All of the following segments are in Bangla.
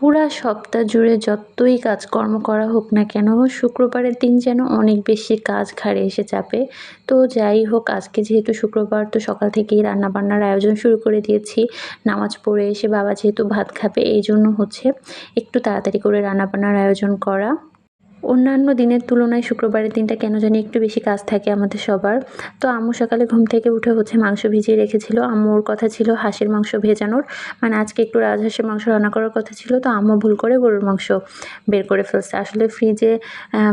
পুরা সপ্তাহ জুড়ে যতই কাজকর্ম করা হোক না কেন, শুক্রবারের দিন যেন অনেক বেশি কাজ ঘাড়ে এসে চাপে। তো যাই হোক, আজকে যেহেতু শুক্রবার, তো সকাল থেকেই রান্নাবান্নার আয়োজন শুরু করে দিয়েছি। নামাজ পড়ে এসে বাবা যেহেতু ভাত খাবে, এই জন্য হচ্ছে একটু তাড়াতাড়ি করে রান্নাবান্নার আয়োজন করা। অন্যান্য দিনের তুলনায় শুক্রবারের দিনটা কেন জানি একটু বেশি কাজ থাকে আমাদের সবার। তো আম্মু সকালে ঘুম থেকে উঠে হচ্ছে মাংস ভিজিয়ে রেখেছিল। আম্মুর কথা ছিল হাঁসের মাংস ভেজানোর। মানে আজকে একটু রাজহাঁসের মাংস রান্না করার কথা ছিল। তো আম্মু ভুল করে গরুর মাংস বের করে ফেলছে। আসলে ফ্রিজে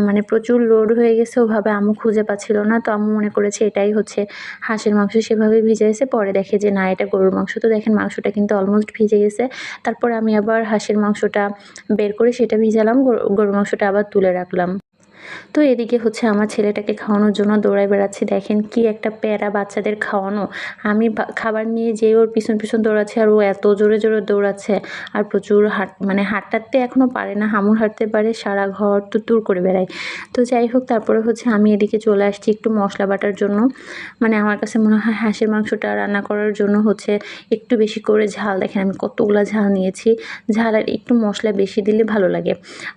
মানে প্রচুর লোড হয়ে গেছে, ওভাবে আম্মু খুঁজে পাচ্ছিল না। তো আম্মু মনে করেছে এটাই হচ্ছে হাঁসের মাংস সেভাবে ভিজাইছে পরে দেখে যে না, এটা গরুর মাংস। তো দেখেন মাংসটা কিন্তু অলমোস্ট ভিজে গেছে। তারপর আমি আবার হাঁসের মাংসটা বের করে সেটা ভিজালাম। গরুর মাংসটা আবার তুলে রাখলাম। তো এদিকে হচ্ছে আমার ছেলেটাকে খাওয়ানোর জন্য দৌড়ায় বেড়াচ্ছি। দেখেন কি একটা প্যারা বাচ্চাদের খাওয়ানো। আমি খাবার নিয়ে যেয়ে ওর পিছন পিছন দৌড়াচ্ছে আর ও এত জোরে জোরে দৌড়াচ্ছে আর প্রচুর হাট মানে হাঁটাতে এখনও পারে না, হামুর হাঁটতে পারে, সারা ঘর তো তুর করে বেড়ায়। তো যাই হোক, তারপরে হচ্ছে আমি এদিকে চলে আসছি একটু মশলা বাটার জন্য। মানে আমার কাছে মনে হয় হাঁসের মাংসটা রান্না করার জন্য হচ্ছে একটু বেশি করে ঝাল। দেখেন আমি কতগুলো ঝাল নিয়েছি। ঝাল আর একটু মশলা বেশি দিলে ভালো লাগে।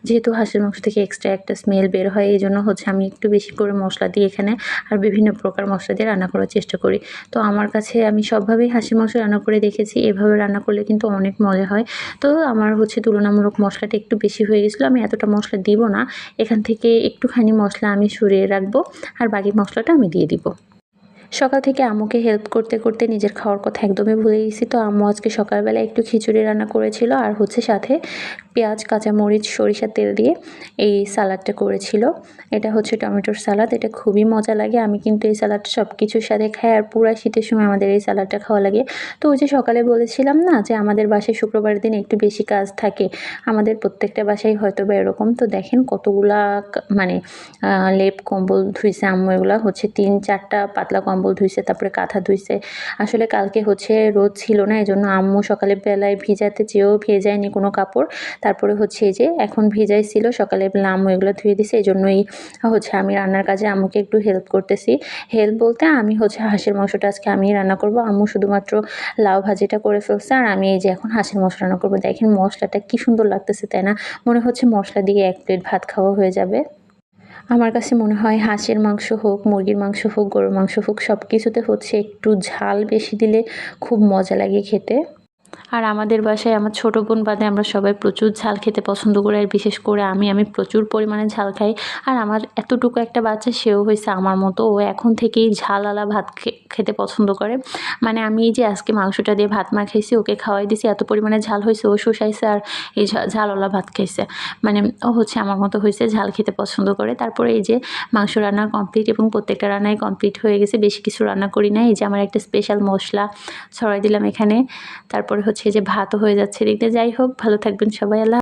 যেহেতু হাঁসের মাংস থেকে এক্সট্রা একটা স্মেল বের হয় এই জন্য হচ্ছে আমি একটু বেশি করে মশলা দিয়ে এখানে আর বিভিন্ন প্রকার মশলা দিয়ে রান্না করার চেষ্টা করি। তো আমার কাছে আমি সবভাবেই হাসি মাংস রান্না করে দেখেছি, এভাবে রান্না করলে কিন্তু অনেক মজা হয়। তো আমার হচ্ছে তুলনামূলক মশলাটা একটু বেশি হয়ে গেছিল, আমি এতটা মশলা দিব না, এখান থেকে একটুখানি মশলা আমি সরিয়ে রাখব আর বাকি মশলাটা আমি দিয়ে দিব। সকাল থেকে আম্মুকে হেল্প করতে করতে নিজের খাওয়ার কথা একদমই ভুলে গেছি। তো আম্মু আজকে সকালবেলা একটু খিচুড়ি রান্না করেছিল আর হচ্ছে সাথে পেঁয়াজ, কাঁচামরিচ, সরিষার তেল দিয়ে এই সালাডটা করেছিল। এটা হচ্ছে টমেটোর সালাদ, এটা খুবই মজা লাগে। আমি কিন্তু এই সালাডটা সব কিছুর সাথে খাই আর পুরা শীতের সময় আমাদের এই সালাডটা খাওয়া লাগে। তো ওই যে সকালে বলেছিলাম না যে আমাদের বাসায় শুক্রবার দিন একটু বেশি কাজ থাকে, আমাদের প্রত্যেকটা বাসায় হয়তো বা এরকম। তো দেখেন কতগুলা মানে লেপ, কম্বল, ধুইছে আম্মু, এগুলো হচ্ছে তিন, চারটা পাতলা কম্বল ধুইছে, তারপরে কাঁথা ধুইছে। আসলে কালকে হচ্ছে রোদ ছিল না এই জন্য আম্মু সকালে বেলায় ভিজাতে চেয়েও ভেজায়নি কোনো কাপড়। তারপরে হচ্ছে এই যে এখন ভিজাই ছিল, সকালে আম্মু এগুলো ধুয়ে দিছে এই জন্যই হচ্ছে আমি রান্নার কাজে আম্মুকে একটু হেল্প করতেছি। হেল্প বলতে আমি হচ্ছে হাঁসের মাংসটা আজকে আমি রান্না করব। আম্মু শুধুমাত্র লাউ ভাজিটা করে ফেলছে, আর আমি এই যে এখন হাঁসের মাংস রান্না করব। দেখেন মশলাটা কি সুন্দর লাগতেছে, তাই না? মনে হচ্ছে মশলা দিয়ে এক প্লেট ভাত খাওয়া হয়ে যাবে। আমার কাছে মনে হয় হাঁসের মাংস হোক, মুরগির মাংস হোক, গরুর মাংস হোক সব কিছুতে হচ্ছে একটু ঝাল বেশি দিলে খুব মজা লাগে খেতে। আর আমাদের বাসায় আমার ছোটো বোন বাদে আমরা সবাই প্রচুর ঝাল খেতে পছন্দ করি, আর বিশেষ করে আমি আমি প্রচুর পরিমাণে ঝাল খাই। আর আমার এতটুকু একটা বাচ্চা, সেও হয়েছে আমার মতো। ও এখন থেকেই ঝালওয়ালা ভাত খেতে পছন্দ করে। মানে আমি এই যে আজকে মাংসটা দিয়ে ভাত মা খাইছি, ওকে খাওয়াই দিছি, এত পরিমাণে ঝাল হয়েছে, ও শুষাইছে আর এই ঝালওয়ালা ভাত খাইছে। মানে ও হচ্ছে আমার মতো হয়েছে, ঝাল খেতে পছন্দ করে। তারপরে এই যে মাংস রান্না কমপ্লিট এবং প্রত্যেকটা রান্নাই কমপ্লিট হয়ে গেছে, বেশি কিছু রান্না করি না এই যে আমার একটা স্পেশাল মশলা ছড়াই দিলাম এখানে। তারপরে হচ্ছে যে ভাতও হয়ে যাচ্ছে। দেখতে যাই হোক ভালো থাকবেন সবাই আল্লাহ